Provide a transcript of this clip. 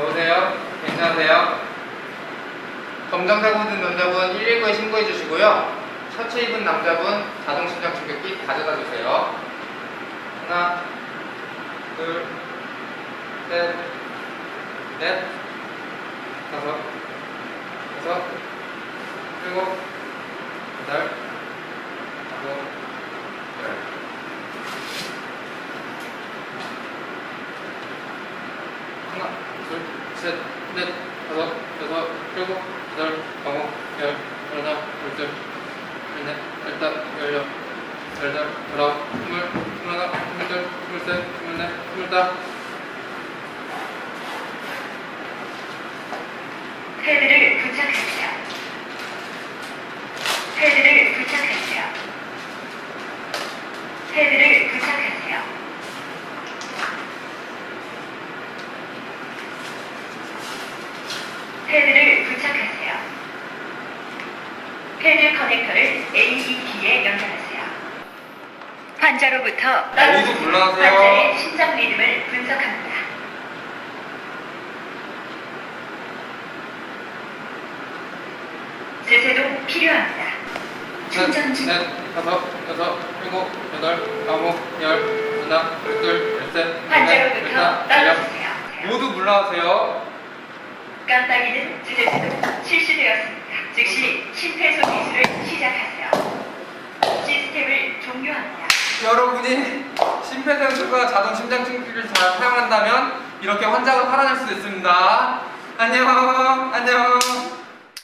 여보세요? 괜찮으세요? 검정사고 든 남자분 119에 신고해 주시고요. 셔츠 입은 남자분 자동심장 충격기 가져다 주세요. 하나, 둘, 셋, 넷, 다섯, 여섯, 일곱, 여덟, 아홉, 열. 하나, 둘, 셋, 넷, 다섯, 여섯, 일곱, 여덟, 아홉, 열, 열하나, 열둘, 열넷, 열다, 열여, 열다, 열아홉, 스물, 스물하나, 스물둘, 스물셋, 스물넷, 스물다. 패드를 부착하세요. 패드를 부착하세요. 패드를 부착하세요. 패드를 부착하세요. 패드 커넥터를 AED에 연결하세요. 환자로부터 모두. 환자의 심장 리듬을 분석합니다. 제세동 필요합니다. 충전 중. 넷, 다섯, 여섯, 일곱, 여덟, 아홉, 열, 하나, 열넷, 환자로부터 열다, 열여. 떨어주세요. 모두 물러가세요. 깜빡이는 제세동 실시되었습니다. 즉시 심폐소 기술을 시작하세요. 시스템을 종료합니다. 여러분이 심폐소생술과 자동 심장 충격기를 잘 사용한다면 이렇게 환자가 살아날 수 있습니다. 안녕, 안녕.